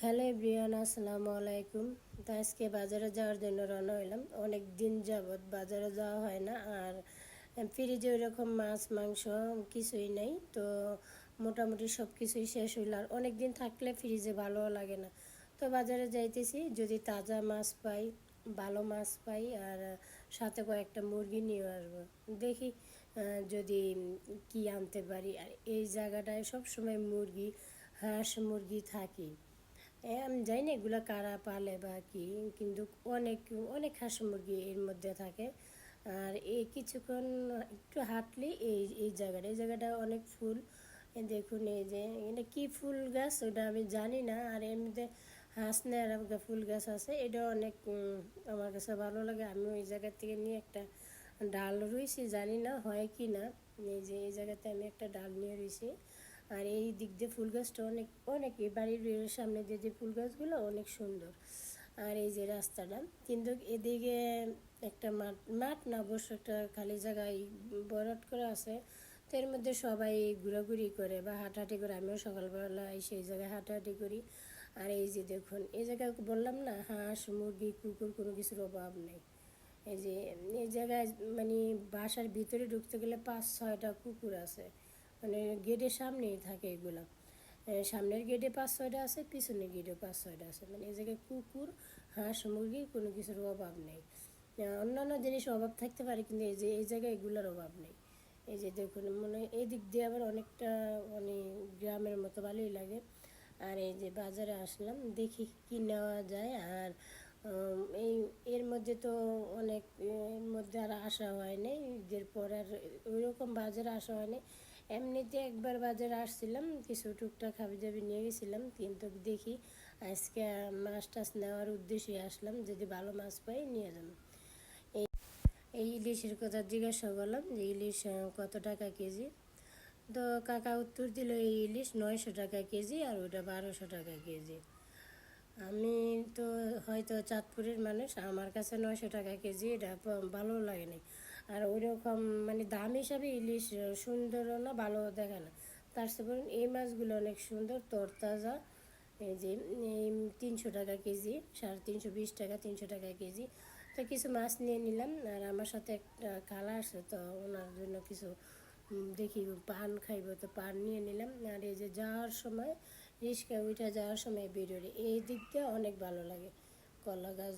Hello everyone, আসসালামু আলাইকুম। তো আজকে বাজারে যাওয়ার জন্য রওনা হইলাম। অনেক দিন যাবৎ বাজারে যাওয়া হয় না, আর ফ্রিজে ওইরকম মাছ, মাংস কিছুই নেই। তো মোটামুটি সব কিছুই শেষ হইল, আর অনেক দিন থাকলে ফ্রিজে ভালো লাগে না। তো বাজারে যাইতেছি, যদি তাজা মাছ পাই, ভালো মাছ পাই, আর সাথে কয়েকটা মুরগি নিয়ে আসব। দেখি যদি কি আনতে পারি। আর এই জায়গাটায় সবসময় মুরগি, হাঁস মুরগি থাকি। আমি জানি না এগুলো কারা পালে বা কি, কিন্তু অনেক অনেক হাঁস মুরগি এর মধ্যে থাকে। আর এই কিছুক্ষণ একটু হাঁটলে এই এই জায়গাটা এই জায়গাটা অনেক ফুল। দেখুন এই যে, এটা কি ফুল গাছ ওটা আমি জানি না। আর এর এমনিতে হাসনের ফুল গাছ আছে। এটা অনেক আমার কাছে ভালো লাগে। আমি ওই জায়গা থেকে নিয়ে একটা ডাল রুইছি, জানি না হয় কি না। এই যে, এই জায়গাতে আমি একটা ডাল নিয়ে রয়েছি আর এই দিক দিয়ে ফুল গাছটা অনেক অনেক এই বাড়ির সামনে দিয়ে যে ফুল গাছগুলো অনেক সুন্দর। আর এই যে রাস্তাটা, কিন্তু এদিকে একটা মাঠ মাঠ না, অবশ্য একটা খালি জায়গায় বরাট করা আছে। তো এর মধ্যে সবাই ঘোরাঘুরি করে বা হাঁটাহাঁটি করে, আমিও সকালবেলা এসে এই জায়গায় হাঁটাহাঁটি করি। আর এই যে দেখুন, এই জায়গায় বললাম না, হাঁস, মুরগি, কুকুর কোনো কিছুর অভাব নেই। এই যে, এই জায়গায় মানে বাসার ভিতরে ঢুকতে গেলে পাঁচ ছয়টা কুকুর আছে। মানে গেটের সামনেই থাকে এগুলো। সামনের গেটে পাঁচ ছয়টা আছে, পিছনের গেটে পাঁচ ছয়টা আছে। মানে এই জায়গায় কুকুর, হাঁস, মুরগি কোনো কিছুর অভাব নেই। অন্যান্য জিনিস অভাব থাকতে পারে, কিন্তু এই যে, এই জায়গায় এগুলোর অভাব নেই। এই যে দেখুন মানে এই দিক দিয়ে আবার অনেকটা মানে গ্রামের মতো ভালোই লাগে। আর এই যে বাজারে আসলাম, দেখি কি নেওয়া যায়। আর এই, এর মধ্যে তো অনেক, এর মধ্যে আর আসা হয়নি ঈদের পর আর ওইরকম বাজারে আসা হয়নি এমনিতে একবার বাজারে আসছিলাম, কিছু টুকটাক খাবি দাবি নিয়ে গেছিলাম কিন্তু দেখি। আজকে মাছ টাছ নেওয়ার উদ্দেশ্যে আসলাম, যদি ভালো মাছ পাই নিয়ে যাব এই এই ইলিশের কথা জিজ্ঞাসা করলাম যে ইলিশ কত টাকা কেজি? তো কাকা উত্তর দিল, এই ইলিশ নয়শো টাকা কেজি আর ওটা বারোশো টাকা কেজি। আমি তো হয়তো চাঁদপুরের মানুষ, আমার কাছে নয়শো টাকা কেজি, এটা ভালো লাগে না আর ওইরকম মানে দাম হিসাবে ইলিশ সুন্দরও না ভালো দেখে না। তার সাথে বরং এই মাছগুলো অনেক সুন্দর, তরতাজা। এই যে তিনশো টাকা কেজি, সাড়ে তিনশো, বিশ টাকা, তিনশো টাকা কেজি। তো কিছু মাছ নিয়ে নিলাম, আর আমার সাথে একটা খালা আসছে তো ওনার জন্য কিছু দেখি, পান খাইব, তো পান নিয়ে নিলাম। আর এই যে যাওয়ার সময় রিক্সা উঠে যাওয়ার সময় বেরোলে এই দিকটা অনেক ভালো লাগে, কলা গাছ